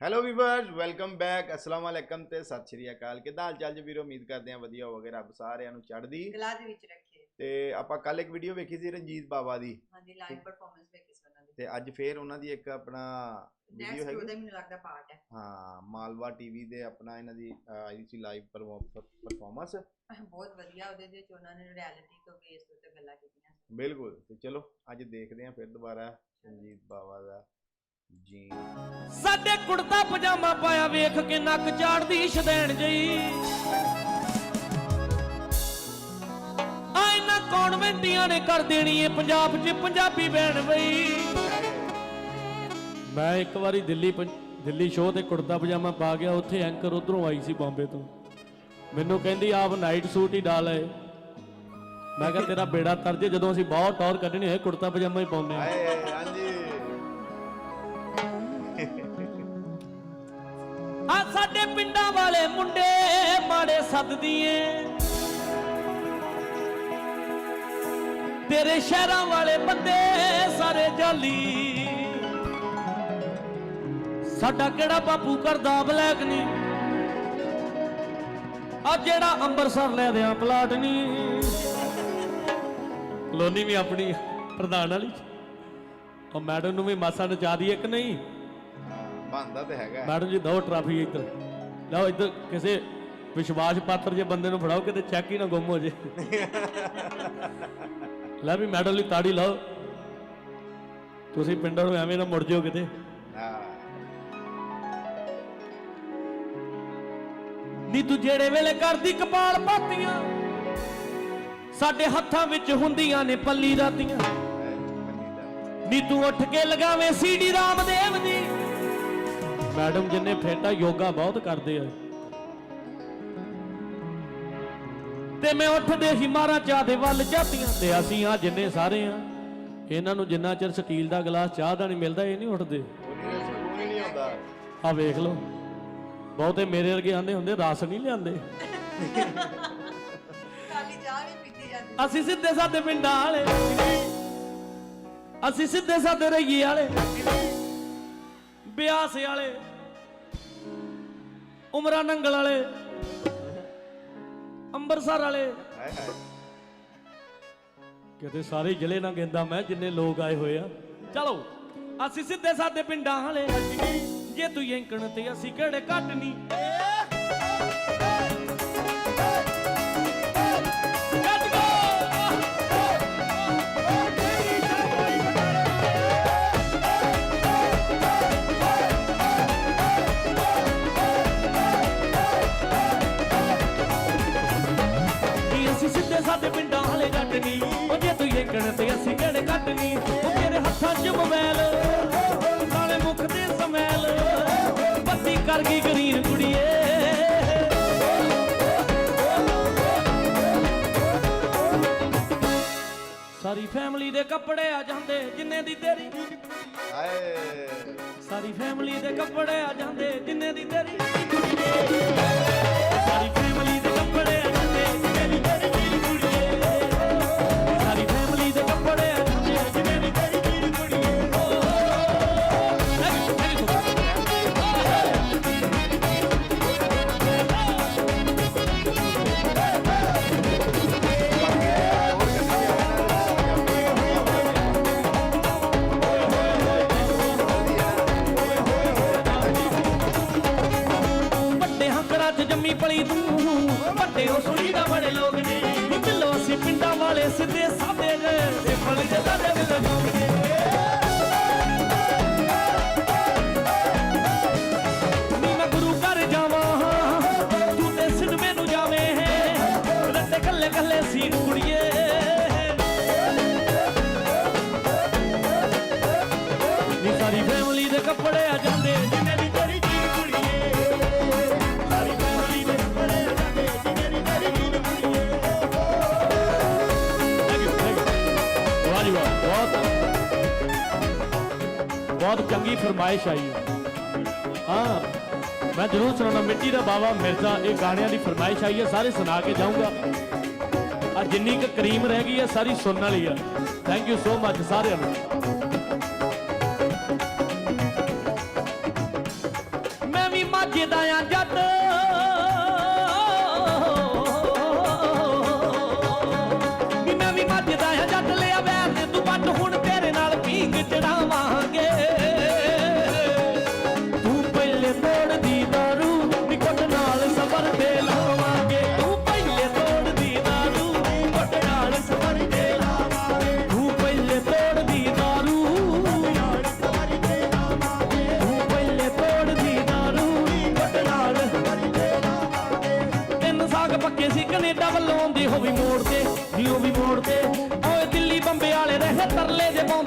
Hello viewers welcome back ਅਸਲਾਮ ਵਾਲੇਕਮ ਤੇ ਸਤਿ ਸ਼੍ਰੀ ਅਕਾਲ। ਕਿੱਦਾਂ ਹਾਲ ਚਾਲ ਜੀ ਵੀਰੋ? ਉਮੀਦ ਕਰਦੇ ਹਾਂ ਵਧੀਆ ਹੋਵੋਗੇ। ਰੱਬ ਸਾਰਿਆਂ ਨੂੰ ਚੜ੍ਹਦੀ ਗਲਾ ਦੇ ਵਿੱਚ ਰੱਖੇ। ਤੇ ਆਪਾਂ ਕੱਲ ਇੱਕ ਵੀਡੀਓ ਵੇਖੀ ਸੀ ਰਣਜੀਤ ਬਾਵਾ ਦੀ। ਹਾਂਜੀ ਲਾਈਵ ਪਰਫਾਰਮੈਂਸ ਵੇਖੀ ਸੀ ਉਹਨਾਂ ਦੀ। ਤੇ ਅੱਜ ਫੇਰ ਉਹਨਾਂ ਦੀ ਇੱਕ ਆਪਣਾ ਵੀਡੀਓ ਹੈਗੀ। ਉਹਦਾ ਮੈਨੂੰ ਲੱਗਦਾ ਪਾਰਟ ਹੈ। ਹਾਂ ਮਾਲਵਾ ਟੀਵੀ ਦੇ ਆਪਣਾ ਇਹਨਾਂ ਦੀ ਆਈ ਸੀ ਲਾਈਵ ਪਰਫਾਰਮੈਂਸ ਬਹੁਤ ਵਧੀਆ। ਉਹਦੇ ਵਿੱਚ ਉਹਨਾਂ ਨੇ ਰਿਐਲਿਟੀ ਤੋਂ ਬੇਸ ਉੱਤੇ ਗੱਲਾਂ ਕੀਤੀਆਂ ਬਿਲਕੁਲ। ਤੇ ਚਲੋ ਅੱਜ ਦੇਖਦੇ ਫਿਰ ਦੁਬਾਰਾ ਰਣਜੀਤ ਬਾਵਾ ਦਾ। ਜੀ। ਸਾਡੇ ਕੁੜਤਾ ਪਜਾਮਾ ਪਾਇਆ ਵੇਖ ਕੇ ਨੱਕ ਚਾੜਦੀ ਸ਼ਦੈਣ ਜਈ। ਆ ਇਹਨਾਂ ਕੌਨਵੈਂਟੀਆਂ ਨੇ ਕਰ ਦੇਣੀ ਏ ਪੰਜਾਬ 'ਚ ਪੰਜਾਬੀ ਬੈਣ ਬਈ। ਮੈਂ ਇੱਕ ਵਾਰੀ ਦਿੱਲੀ ਦਿੱਲੀ ਸ਼ੋਅ ਤੇ ਕੁੜਤਾ ਪਜਾਮਾ ਪਾ ਗਿਆ ਉੱਥੇ ਐਂਕਰ ਉਧਰੋਂ ਆਈ ਸੀ ਬੰਬੇ ਤੋਂ। ਮੈਨੂੰ ਕਹਿੰਦੀ ਆਪ ਨਾਈਟ ਸੂਟ ਹੀ ਡਾਲ ਹੈ ਮੈਂ ਕਿਹਾ ਤੇਰਾ ਬੇੜਾ ਤਰਜੇ ਜਦੋਂ ਅਸੀਂ ਬਹੁਤ ਟੌਰ ਕੱਢਣੀ ਹੋਏ ਕੁੜਤਾ ਪਜਾਮਾ ਹੀ ਪਾਉਂਦੇ ਹਾਂ। ਹਾਂਜੀ। ਸਾਡੇ ਪਿੰਡਾਂ ਵਾਲੇ ਮੁੰਡੇ ਮਾੜੇ ਸੱਦਦੀਏ। ਤੇਰੇ ਸ਼ਹਿਰਾਂ ਵਾਲੇ ਬੰਦੇ ਸਾਰੇ ਜਾਲੀ। ਸਾਡਾ ਕਿਹੜਾ ਬਾਪੂ ਕਰਦਾ ਬਲੈਕ ਨਹੀਂ ਆ ਜਿਹੜਾ ਅੰਮ੍ਰਿਤਸਰ ਲੈ ਦਿਆਂ ਪਲਾਟ ਨਹੀਂ ਕਲੋਨੀ ਵੀ ਆਪਣੀ ਪ੍ਰਧਾਨ ਵਾਲੀ ਉਹ ਮੈਡਮ ਨੂੰ ਵੀ ਮਾਸਾ ਨਚਾ ਦਈਏ ਕਿ ਨਹੀਂ? ਬੰਦਾ ਤੇ ਹੈਗਾ। ਮੈਡਮ ਜੀ ਦੋ ਟਰਾਫੀ ਇੱਧਰ। ਲਓ ਇੱਧਰ ਕਿਸੇ ਵਿਸ਼ਵਾਸ ਪਾਤਰ ਜੇ ਬੰਦੇ ਨੂੰ ਫੜਾਓ ਕਿਤੇ ਚੈੱਕ ਹੀ ਨਾ ਗੁੰਮ ਹੋ ਜੇ। ਲੈ ਵੀ ਮੈਡਮ ਲਈ ਤਾੜੀ ਲਾਓ। ਤੁਸੀਂ ਪਿੰਡਾਂ ਨੂੰ ਐਵੇਂ ਨਾ ਮੁੜ ਜਿਓ ਕਿਤੇ। ਨੀ ਤੂੰ ਜਿਹੜੇ ਵੇਲੇ ਕਰਦੀ ਕਪਾਲ ਪਾਤੀਆਂ ਸਾਡੇ ਹੱਥਾਂ ਵਿੱਚ ਹੁੰਦੀਆਂ ਨੇ ਪੱਲੀ ਰਾਤੀਆਂ। ਨੀ ਤੂੰ ਉੱਠ ਕੇ ਲਗਾਵੇਂ ਸੀਡੀ ਰਾਮਦੇਵ ਦੀ। ਮੈਡਮ ਜਿੰਨੇ ਫੇਟਾ ਯੋਗਾ ਬਹੁਤ ਕਰਦੇ ਆ। ਤੇ ਮੈਂ ਉੱਠਦੇ ਹੀ ਮਾਰਾਂ ਚਾਹ ਦੇ ਵੱਲ ਜਾਤੀਆਂ ਤੇ ਅਸੀਂ ਆ ਜਿੰਨੇ ਸਾਰੇ ਆ। ਇਹਨਾਂ ਨੂੰ ਜਿੰਨਾ ਚਿਰ ਸਟੀਲ ਦਾ ਗਲਾਸ ਚਾਹ ਦਾ ਨਹੀਂ ਮਿਲਦਾ ਇਹ ਨਹੀਂ ਉੱਠਦੇ। ਆ ਵੇਖ ਲਓ। ਬਹੁਤੇ ਮੇਰੇ ਵਰਗੇ ਆਂਦੇ ਹੁੰਦੇ ਰਸ ਨਹੀਂ ਲਿਆਂਦੇ। ਕਾਲੀ ਚਾਹ ਵੀ ਪੀਤੀ ਜਾਂਦੀ। ਅਸੀਂ ਸਿੱਧੇ ਸਾਦੇ ਪਿੰਡਾਂ ਵਾਲੇ। ਅਸੀਂ ਸਿੱਧੇ ਸਾਦੇ ਰਈਏ ਵਾਲੇ। ਬਿਆਸ ਵਾਲੇ। ਉਮਰਾ ਨੰਗਲ ਵਾਲੇ ਅੰਮ੍ਰਿਤਸਰ ਵਾਲੇ। ਹਾਏ ਹਾਏ। ਕਿਤੇ ਸਾਰੇ ਜ਼ਿਲ੍ਹੇ ਨਾਲ ਗੇਂਦਾ ਮੈਂ ਜਿੰਨੇ ਲੋਕ ਆਏ ਹੋਏ ਆ। ਚਲੋ ਅਸੀਂ ਸਿੱਧੇ ਸਾਦੇ ਪਿੰਡਾਂ ਵਾਲੇ। ਜੇ ਤੂੰ ਯੰਕਣ ਤੇ ਅਸੀਂ ਕਿਹੜੇ ਘੱਟ ਨਹੀਂ ਗਰੀਨ ਕੁੜੀਏ। ਸਾਰੀ ਫੈਮਿਲੀ ਦੇ ਕੱਪੜੇ ਆ ਜਾਂਦੇ ਜਿੰਨੇ ਦੀ ਤੇਰੀ। ਹਾਏ। ਸਾਰੀ ਫੈਮਿਲੀ ਦੇ ਕੱਪੜੇ ਆ ਜਾਂਦੇ ਜਿੰਨੇ ਦੀ ਤੇਰੀ। 'ਚ ਤੂੰ ਵੱਡੇ ਉਹ ਸੁਣੀ ਦਾ ਬੜੇ ਲੋਕ ਨੇ। ਨੀ ਅਸੀਂ ਪਿੰਡਾਂ ਵਾਲੇ ਸਿੱਧੇ ਸਾਦੇ ਜੇ ਫਲ ਜਦਾ ਦੇ ਦਿਲ ਬਹੁਤ ਚੰਗੀ ਫਰਮਾਇਸ਼ ਆਈ ਹੈ। ਹਾਂ, ਮੈਂ ਜ਼ਰੂਰ ਸੁਣਾਉਣਾ ਮਿੱਟੀ ਦਾ ਬਾਵਾ, ਮਿਰਜ਼ਾ, ਇਹ ਗਾਣਿਆਂ ਦੀ ਫਰਮਾਇਸ਼ ਆਈ ਹੈ, ਸਾਰੇ ਸੁਣਾ ਕੇ ਜਾਊਂਗਾ। ਆ ਜਿੰਨੀ ਕੁ ਕਰੀਮ ਰਹਿ ਗਈ ਹੈ, ਸਾਰੀ ਸੁਣਨ ਵਾਲੀ ਆ ਥੈਂਕ ਯੂ ਸੋ ਮੱਚ ਸਾਰਿਆਂ ਨੂੰ। ਮੈਂ ਵੀ ਮਾਝੇ ਦਾ ਆ ਜੱਟ।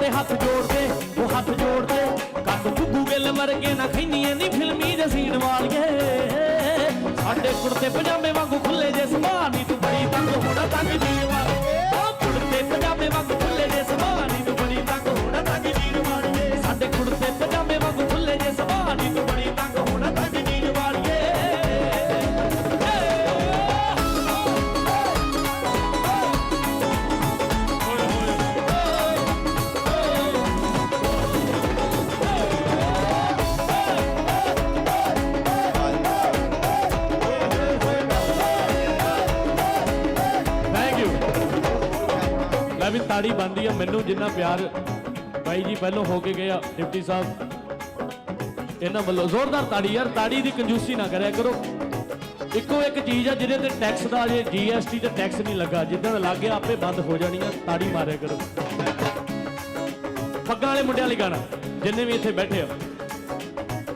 ਦੇ ਹੱਥ ਜੋੜਦੇ ਉਹ ਹੱਥ ਜੋੜਦੇ ਕੱਟ ਗੁੱਗੂ ਗਿੱਲ ਵਰਗੇ ਨਾ ਖੈਨੀਆਂ ਨੀ ਫਿਲਮੀ ਦੇ ਸੀਨ ਵਾਲੀਏ। ਸਾਡੇ ਕੁੜਤੇ ਪਜਾਮੇ ਵਾਂਗੂ ਖੁੱਲੇ ਜੇ ਸੁਭਾਅ ਨੀ, ਤੂੰ ਬੜੀ ਤੰਗ ਹੋਣਾ ਤੰਗ ਜੀਣ ਉਹ ਕੁੜਤੇ ਪਜਾਮੇ ਵਾਂਗੂ ਵੀ ਤਾੜੀ ਬੰਦੀ ਆ, ਮੈਨੂੰ ਜਿੰਨਾ ਪਿਆਰ ਬਾਈ ਜੀ ਪਹਿਲੋਂ ਹੋ ਕੇ ਗਏ ਡਿਪਟੀ ਸਾਹਿਬ। ਇਹਨਾਂ ਵੱਲੋਂ ਜ਼ੋਰਦਾਰ ਤਾੜੀ, ਯਾਰ ਤਾੜੀ ਦੀ ਕੰਜੂਸੀ ਨਾ ਕਰਿਆ ਕਰੋ। ਇੱਕੋ ਇੱਕ ਚੀਜ਼ ਆ, ਜਿਹਦੇ ਤੇ ਟੈਕਸ ਦਾ ਜੇ ਜੀਐਸਟੀ ਤੇ ਟੈਕਸ ਨਹੀਂ ਲੱਗਾ, ਜਿੱਦਾਂ ਲੱਗ ਗਿਆ, ਆਪੇ ਬੰਦ ਹੋ ਜਾਣੀਆਂ ਤਾੜੀ ਮਾਰਿਆ ਕਰੋ। ਪੱਗਾਂ ਵਾਲੇ ਮੁੰਡਿਆਂ ਲਈ ਗਾਣਾ, ਜਿੰਨੇ ਵੀ ਇੱਥੇ ਬੈਠੇ ਆ।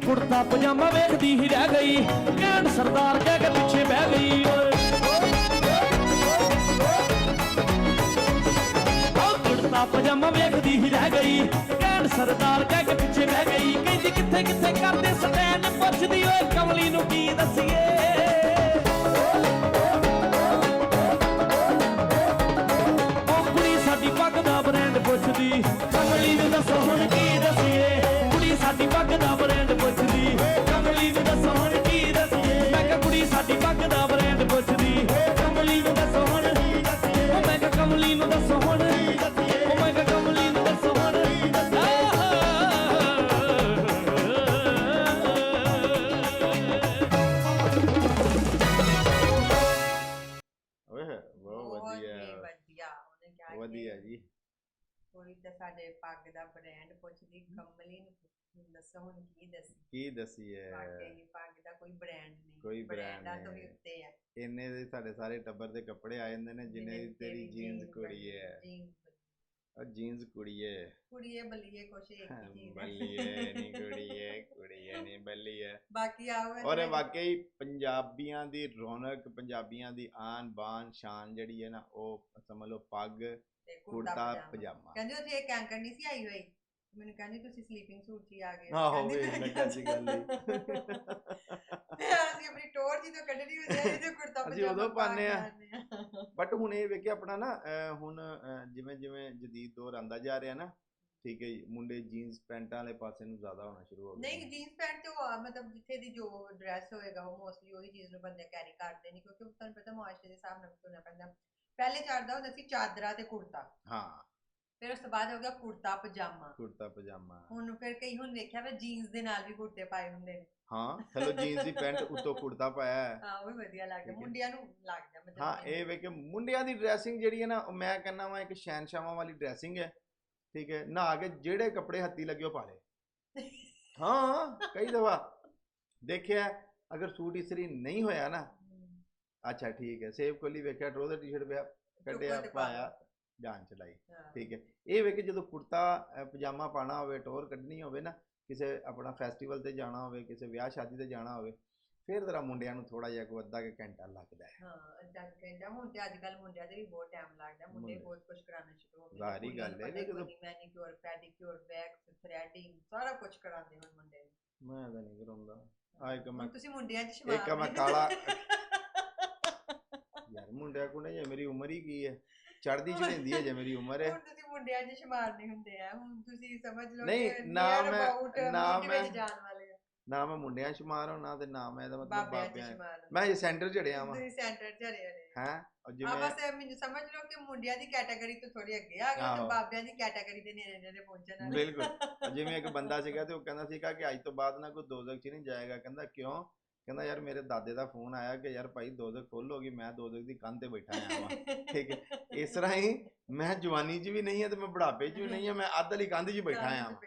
ਕੁੜਤਾ ਪਜਾਮਾ ਵੇਖਦੀ ਹੀ ਰਹਿ ਗਈ ਕਹਿਣ ਸਰਦਾਰ ਕਹਿ ਕੇ ਪਿੱਛੇ ਬਹਿ ਗਈ, ਓਏ ਉਹ ਪਜਾਮਾ ਵੇਖਦੀ ਹੀ ਰਹਿ ਗਈ। ਕਹਿਣ ਸਰਦਾਰ ਕਹਿ ਪਿੱਛੇ ਬਹਿ ਗਈ। ਕਹਿੰਦੀ, ਕਿੱਥੇ ਕਿੱਥੇ ਕਰਦੇ ਸਟੈਂਡ? ਪੁੱਛਦੀ, ਓਏ ਕਮਲੀ ਨੂੰ ਕੀ ਦਸੀਏ? ਉਹ ਕੁੜੀ ਸਾਡੀ ਪੱਗ ਦਾ ਬ੍ਰਾਂਡ ਪੁੱਛਦੀ। ਸਾਡੇ ਪੱਗ ਦਾ ਬ੍ਰਾਂਡ ਪੁੱਛਦੀ ਕਮਲੀ ਨੂੰ ਦੱਸੋ ਹੁਣ ਕੀ ਦੱਸੀ? ਕੀ ਦਸੀਏ ਵਾਕਈ ਪੱਗ ਦਾ ਕੋਈ ਬ੍ਰਾਂਡ ਨਹੀਂ। ਕੋਈ ਬ੍ਰਾਂਡਾਂ ਤੋਂ ਵੀ। ਉੱਤੇ ਆ ਇੰਨੇ ਦੇ ਸਾਡੇ ਸਾਰੇ ਟੱਬਰ ਦੇ ਕੱਪੜੇ ਆ ਜਾਂਦੇ ਨੇ ਜਿੰਨੇ ਦੀ ਤੇਰੀ ਜੀਨਸ ਕੁੜੀ ਹੈ ਜੀਨਸ ਕੁੜੀਏ। ਕੁੜੀਏ ਬੱਲੀਏ ਕੁਛ ਇੱਕ ਹੀ। ਬੱਲੀਏ ਨਹੀਂ ਕੁੜੀਏ ਕੁੜੀਏ ਨਹੀਂ ਬੱਲੀਏ। ਬਾਕੀ ਆਓ ਔਰ ਵਾਕਈ ਪੰਜਾਬੀਆਂ ਦੀ ਰੌਣਕ ਪੰਜਾਬੀਆਂ ਦੀ ਆਨ ਬਾਨ ਸ਼ਾਨ ਜਿਹੜੀ ਹੈ ਨਾ ਉਹ ਸਮਝ ਲਓ ਪੱਗ ਕੁੜਤਾ ਪਜਾਮਾ। ਕਹਿੰਦੇ ਉੱਥੇ ਇੱਕ ਐਂਕਰ ਨਹੀਂ ਸੀ ਆਈ ਹੋਈ? ਮੈਨੂੰ ਕਹਿੰਦੀ ਤੁਸੀਂ ਸਲੀਪਿੰਗ ਸੂਟ 'ਚ ਹੀ ਆ ਗਏ। ਆਹੋ ਵੇਖ ਮੈਂ ਸੀ ਗੱਲ ਹੀ। ਅਸੀਂ ਆਪਣੀ ਟੋਰ ਜੀ ਤੋਂ ਕੱਢਣੀ ਹੁੰਦੀ ਹੈ ਇਹਦੇ ਕੁੜਤਾ ਅਸੀਂ ਪਜਾਮਾ ਉਦੋਂ ਪਾ ਕੇ ਪਾਉਂਦੇ ਆ। ਬਟ ਹੁਣ ਇਹ ਵੇਖਿਆ ਆਪਣਾ ਨਾ ਅਹ ਹੁਣ ਅਹ ਜਿਵੇਂ ਜਿਵੇਂ ਜਦੀਦ ਦੌਰ ਆਂਦਾ ਜਾ ਰਿਹਾ ਨਾ ਠੀਕ ਹੈ ਜੀ ਮੁੰਡੇ ਜੀਨਸ ਪੈਂਟਾਂ ਵਾਲੇ ਪਾਸੇ ਨੂੰ ਜ਼ਿਆਦਾ ਹੋਣਾ ਸ਼ੁਰੂ ਹੋ ਗਏ ਨਹੀਂ ਜੀਨਸ ਪੈਂਟ ਤੇ ਉਹ ਆ, ਮਤਲਬ ਜਿੱਥੇ ਦੀ ਜੋ ਡਰੈਸ ਹੋਏਗਾ ਉਹ ਮੋਸਟਲੀ ਉਹੀ ਚੀਜ਼ ਨੂੰ ਬੰਦੇ ਕੈਰੀ ਕਰਦੇ ਨੇ ਕਿਉਂਕਿ ਤੁਹਾਨੂੰ ਪਤਾ ਮੁਆਸ਼ਰੇ ਦੇ ਹਿਸਾਬ ਨਾਲ ਵੀ ਤੁਰਨਾ ਪੈਂਦਾ। ਪਹਿਲੇ ਚੱਲਦਾ ਹੁੰਦਾ ਸੀ ਚਾਦਰਾ ਤੇ ਕੁੜਤਾ। ਹਾਂ। ਫਿਰ ਉਸ ਤੋਂ ਬਾਅਦ ਹੋ ਗਿਆ ਕੁੜਤਾ ਪਜਾਮਾ। ਕੁੜਤਾ ਪਜਾਮਾ। ਹੁਣ ਫਿਰ ਕਈ ਹੁਣ ਵੇਖਿਆ ਵੇ ਜੀਨਸ ਦੇ ਨਾਲ ਵੀ ਕੁੜਤੇ ਪਾਏ ਹੁੰਦੇ ਨੇ। ਹਾਂ ਚਲੋ ਜੀਨਸ ਦੀ ਪੈਂਟ ਉੱਤੋਂ ਕੁੜਤਾ ਪਾਇਆ। ਹੈ ਹਾਂ ਉਹ ਵੀ ਵਧੀਆ ਲੱਗਦਾ। ਮੁੰਡਿਆਂ ਨੂੰ ਲੱਗਦਾ ਮਤਲਬ ਹਾਂ ਇਹ ਵੇ ਕਿ ਮੁੰਡਿਆਂ ਦੀ ਡਰੈਸਿੰਗ ਜਿਹੜੀ ਹੈ ਨਾ ਮੈਂ ਕਹਿੰਦਾ ਵਾਂ ਇੱਕ ਸ਼ੈਨਸ਼ਾਵਾਂ ਵਾਲੀ ਡਰੈਸਿੰਗ ਹੈ। ਠੀਕ ਹੈ ਨਹਾ ਕੇ ਜਿਹੜੇ ਕੱਪੜੇ ਹੱਥੀ ਲੱਗੇ ਉਹ ਪਾ ਲੇ ਹਾਂ ਕਈ ਦਫਾ ਦੇਖਿਆ ਅਗਰ ਸੂਟ ਇਸਰੀ ਨਹੀਂ ਹੋਇਆ ਨਾ। ਅੱਛਾ ਠੀਕ ਹੈ ਸੇਵ ਕੋਲੀ ਵੇਖਿਆ ਟਰੋਜ਼ਰ ਟੀ-ਸ਼ਰਟ ਪਿਆ ਕੱਢਿਆ ਪਾਇਆ। ਜਾਨ ਚਲਾਈ। ਠੀਕ ਹੈ। ਇਹ ਵੇ ਕਿ ਜਦੋਂ ਕੁੜਤਾ ਪਜਾਮਾ ਪਾਣਾ ਹੋਵੇ ਟੋਰ ਕੱਢਣੀ ਹੋਵੇ ਨਾ ਕਿਸੇ ਆਪਣਾ ਫੈਸਟੀਵਲ ਤੇ ਜਾਣਾ ਹੋਵੇ ਕਿਸੇ ਵਿਆਹ ਸ਼ਾਦੀ ਤੇ ਜਾਣਾ ਹੋਵੇ ਫਿਰ ਜ਼ਰਾ ਮੁੰਡਿਆਂ ਨੂੰ ਥੋੜਾ ਜਿਹਾ ਕੋ ਅੱਧਾ ਕੁ ਘੰਟਾ ਲੱਗਦਾ ਹੈ। ਹਾਂ ਜਦ ਕਹਿੰਦਾ ਹੁਣ ਤੇ ਅੱਜ ਕੱਲ ਮੁੰਡਿਆਂ ਦੇ ਵੀ ਬਹੁਤ ਟਾਈਮ ਲੱਗਦਾ ਮੁੰਡੇ। ਬਹੁਤ ਕੁਝ ਕਰਾਉਣਾ ਸ਼ੁਰੂ ਹੋ ਗਏ ਜ਼ਾਹਰੀ ਗੱਲ ਹੈ ਕਿ ਜਦੋਂ- ਮੈਨੀਕਿਉਰ ਪੈਡੀਕਿਉਰ ਵੈਕਸ ਥ੍ਰੈਡਿੰਗ ਸਾਰਾ ਕੁਝ ਕਰਾਉਂਦੇ ਹੁਣ ਮੁੰਡੇ। ਮੈਂ ਤਾਂ ਨਹੀਂ ਕਰਾਉਂਦਾ। ਆ ਇੱਕ ਮੈਂ ਹੁਣ ਤੁਸੀਂ ਮੁੰਡਿਆਂ 'ਚ ਇੱਕ ਸ਼ਮਾਰ ਮੈਂ ਕਾਲਾ ਯਾਰ ਮੁੰਡਿਆਂ ਕੋਲ ਜੇ ਮੇਰੀ ਉਮਰ ਹੀ ਕੀ ਹੈ? ਚੜਦੀ ਚੜ੍ਹਦੀ ਹੈ ਜੇ ਮੇਰੀ ਉਮਰ ਹੈ। ਹੁਣ ਤੁਸੀਂ ਮੁੰਡਿਆਂ 'ਚ ਸ਼ਮਾਰ ਨਹੀਂ ਹੁੰਦੇ ਆ। ਹੁਣ ਤੁਸੀਂ ਸਮਝ ਲਓ ਨਹੀਂ, ਨਾ ਮੈਂ- ਨਾ ਮੈਂ- ਜਾਣ ਵਾਲੇ ਆ। ਨਾ ਮੈਂ ਮੁੰਡਿਆਂ ਸ਼ੁਮਾਰ ਹੋਣਾ ਤੇ ਨਾ ਮੈਂ ਇਹਦਾ ਮਤਲਬ ਬਾਬਿਆਂ ਮੈਂ ਇਹ ਸੈਂਟਰ ਚੜਿਆ ਵਾਂ। ਤੁਸੀਂ ਸੈਂਟਰ ਚ ਰਹੇ ਨੇ ਹੈ? ਆ ਜਿਵੇਂ ਬਸ ਇਹ ਮੈਨੂੰ ਸਮਝ ਲਓ ਕਿ ਮੁੰਡਿਆਂ ਦੀ ਕੈਟਾਗਰੀ ਤੋਂ ਥੋੜੀ ਅੱਗੇ ਆ ਗਏ। ਤੇ ਬਾਬਿਆਂ ਦੀ ਕੈਟਾਗਰੀ ਦੇ ਨੇੜੇ ਨੇੜੇ ਪਹੁੰਚਣ ਵਾਲੇ। ਬਿਲਕੁਲ। ਜਿਵੇਂ ਇੱਕ ਬੰਦਾ ਸੀਗਾ ਤੇ ਉਹ ਕਹਿੰਦਾ ਸੀਗਾ ਕਿ ਅੱਜ ਤੋਂ ਬਾਅਦ ਨਾ ਕੋਈ ਦੋਜ਼ਖ 'ਚ ਨਹੀਂ ਜਾਏਗਾ। ਕਹਿੰਦਾ ਕਿਉਂ? ਕਹਿੰਦਾ ਯਾਰ ਮੇਰੇ ਦਾਦੇ ਦਾ ਫੋਨ ਆਇਆ ਕਿ ਯਾਰ ਭਾਈ ਦੋਜ਼ਖ ਫੁੱਲ ਹੋ ਗਈ ਮੈਂ ਦੋਜ਼ਖ ਦੀ ਕੰਧ ਤੇ ਬੈਠਾ ਆਇਆ ਵਾਂ। ਠੀਕ ਹੈ ਇਸ ਤਰ੍ਹਾਂ ਹੀ ਮੈਂ ਜਵਾਨੀ 'ਚ ਵੀ ਨਹੀਂ ਹਾਂ ਤੇ ਮੈਂ ਬੁਢਾਪੇ 'ਚ ਵੀ ਨਹੀਂ ਹਾਂ ਮੈਂ ਅੱਧ ਵਾਲੀ ਕੰਧ 'ਚ ਬੈਠਾ ਆਇਆ ਵਾਂ।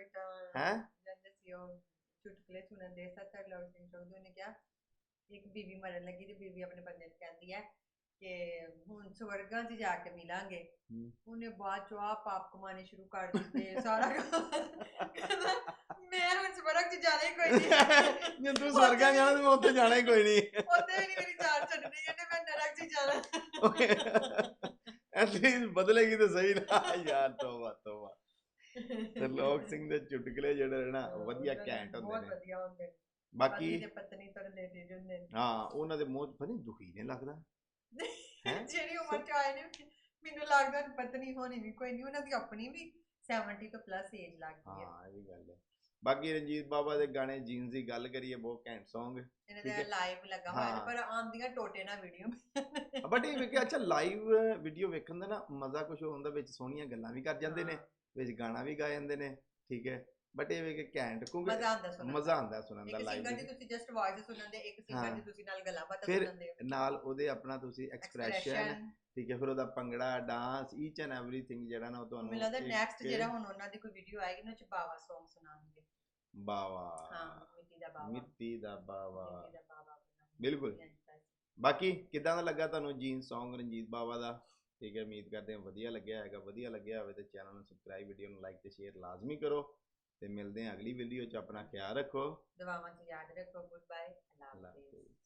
ਹੈਂ? ਜਾਂਦੇ ਸੀ ਉਹ ਚੁਟਕਲੇ ਸੁਣਨ ਦੇ ਸੱਤਰ ਲੋਕ ਸਿੰਘ ਚੌਧਰੀ ਨੇ ਕਿਹਾ ਇੱਕ ਬੀਵੀ ਮਰਨ ਲੱਗੀ ਤੇ ਬੀਵੀ ਆਪਣੇ ਬੰਦੇ ਨੂੰ ਕਹਿੰਦੀ ਹੈ ਕਿ ਹੁਣ ਸਵਰਗਾਂ 'ਚ ਜਾ ਕੇ ਮਿਲਾਂਗੇ। ਉਹਨੇ ਬਾਅਦ ਚੋਂ ਆ ਪਾਪ ਕਮਾਣੇ ਸ਼ੁਰੂ ਕਰ ਦਿੱਤੇ ਸਾਰਾ ਕਹਿੰਦਾ, ਮੈਂ ਹੁਣ ਸਵਰਗ 'ਚ ਜਾਣਾ ਹੀ ਕੋਈ ਨਹੀਂ। ਜੇ ਤੂੰ ਸਵਰਗਾਂ ਜਾਣਾ ਤੇ ਮੈਂ ਉੱਥੇ ਜਾਣਾ ਹੀ ਕੋਈ ਨਹੀਂ। ਉੱਥੇ ਨਹੀਂ ਮੇਰੀ ਜਾਨ ਛੱਡਣੀ ਇਹਨੇ ਮੈਂ ਨਰਕ 'ਚ ਜਾਣਾ। ਐਟਲੀਸਟ ਬਦਲੇਗੀ ਤੇ ਸਹੀ ਨਾ। ਯਾਰ ਤੋਬਾ ਤੋਬਾ। ਤੇ ਲੋਕ ਸਿੰਘ ਦੇ ਚੁਟਕਲੇ ਜਿਹੜੇ ਨੇ ਵਧੀਆ ਘੈਂਟ ਹੁੰਦੇ ਬਹੁਤ ਨੇ। ਵਧੀਆ ਹੁੰਦੇ। ਬਾਕੀ ਪਤਨੀ ਤੋਂ ਰਿਲੇਟਡ ਹੁੰਦੇ ਹਾਂ ਉਹਨਾਂ ਦੇ ਮੂੰਹ ਪਤਾ ਨਹੀਂ ਦੁਖੀ ਨੇ ਲੱਗਦਾ? ਜਿਹੜੀ ਉਮਰ ਚ ਆਏ ਨੇ ਮੈਨੂੰ ਲੱਗਦਾ ਪਤਨੀ ਹੋਣੀ ਵੀ ਕੋਈ ਨਹੀਂ ਉਹਨਾਂ ਦੀ ਆਪਣੀ ਵੀ 70 ਤੋਂ ਪਲੱਸ ਏਜ ਲੱਗਦੀ ਹੈ ਹਾਂ ਇਹ ਵੀ ਗੱਲ ਹੈ। ਬਾਕੀ ਰਣਜੀਤ ਬਾਬਾ ਦੇ ਗਾਣੇ ਜੀਨਸ ਦੀ ਗੱਲ ਕਰੀਏ ਬਹੁਤ ਘੈਂਟ Song ਇਹਨਾਂ ਦਾ। ਲਾਈਵ ਲੱਗਾ ਹੋਇਆ ਪਰ ਆਉਂਦੀਆਂ ਟੋਟੇ ਨਾ ਵੀਡੀਓ ਬਟ ਇਹ ਵੀ ਕਿ ਅੱਛਾ ਲਾਈਵ ਵੀਡੀਓ ਵੇਖਣ ਦਾ ਨਾ ਮਜ਼ਾ ਕੁਝ ਹੁੰਦਾ ਵਿੱਚ ਸੋਹਣੀਆਂ ਗੱਲਾਂ ਵੀ ਕਰ ਜਾਂਦੇ ਨੇ ਵਿੱਚ ਗਾਣਾ ਵੀ ਗਾ ਜਾਂਦੇ ਨੇ ਠੀਕ ਹੈ? ਬਟ ਇਹ ਵੀ ਕਿ ਘੈਂਟ ਕਿਉਂਕਿ ਮਜ਼ਾ ਆਉਂਦਾ ਸੁਣਨ ਮਜ਼ਾ ਆਉਂਦਾ ਸੁਣਨ ਦਾ ਇੱਕ ਲਾਈਵ ਸਿੰਗਰ ਦੀ ਤੁਸੀਂ ਜਸਟ ਵਾਇਸ ਸੁਣਨ ਦੇ ਇੱਕ ਸਿੰਗਰ ਹਾਂ। ਦੀ ਤੁਸੀਂ ਨਾਲ ਗੱਲਾਂ ਬਾਤਾਂ ਫਿਰ ਸੁਣਨ ਦੇ। ਨਾਲ ਉਹਦੇ ਆਪਣਾ ਤੁਸੀਂ ਐਕਸਪ੍ਰੈਸ਼ਨ ਠੀਕ ਹੈ ਫਿਰ ਉਹਦਾ bhangra dance each and everything ਜਿਹੜਾ ਨਾ ਉਹ ਤੁਹਾਨੂੰ ਮੈਨੂੰ ਲੱਗਦਾ ਨੈਕਸਟ ਜਿਹੜਾ ਹੁਣ ਉਹਨਾਂ ਦੀ ਕੋਈ ਵੀਡੀਓ ਆਏਗੀ ਨਾ ਚ ਬਾਵਾ Song ਸੁਣਾਉਣਗੇ। ਬਾਵਾ। ਹਾਂ ਮਿੱਟੀ ਦਾ ਬਾਵਾ। ਮਿੱਟੀ ਦਾ ਬਾਵਾ। ਬਿਲਕੁਲ। ਬਾਕੀ ਕਿਦਾਂ ਦਾ ਲੱਗਾ ਤੁਹਾਨੂੰ ਜੀਨ Song ਰਣਜੀਤ ਬਾਵਾ ਦਾ? ਠੀਕ ਹੈ ਉਮੀਦ ਕਰਦੇ ਹਾਂ ਵਧੀਆ ਲੱਗਿਆ ਹੈਗਾ ਵਧੀਆ ਲੱਗਿਆ ਹੋਵੇ ਤੇ ਚੈਨਲ ਨੂੰ ਸਬਸਕ੍ਰਾਈਬ ਵੀਡੀਓ ਨੂੰ ਲਾਈਕ ਤੇ ਸ਼ੇਅਰ ਲਾਜ਼ਮੀ ਕਰੋ। ਤੇ ਮਿਲਦੇ ਹਾਂ ਅਗਲੀ ਵੀਡੀਓ 'ਚ ਆਪਣਾ ਖਿਆਲ ਰੱਖੋ। ਦੁਆਵਾਂ ਚ ਯਾਦ ਰੱਖੋ ਗੁੱਡ ਬਾਏ ਅੱਲਾਹ ਹਾਫਿਜ਼।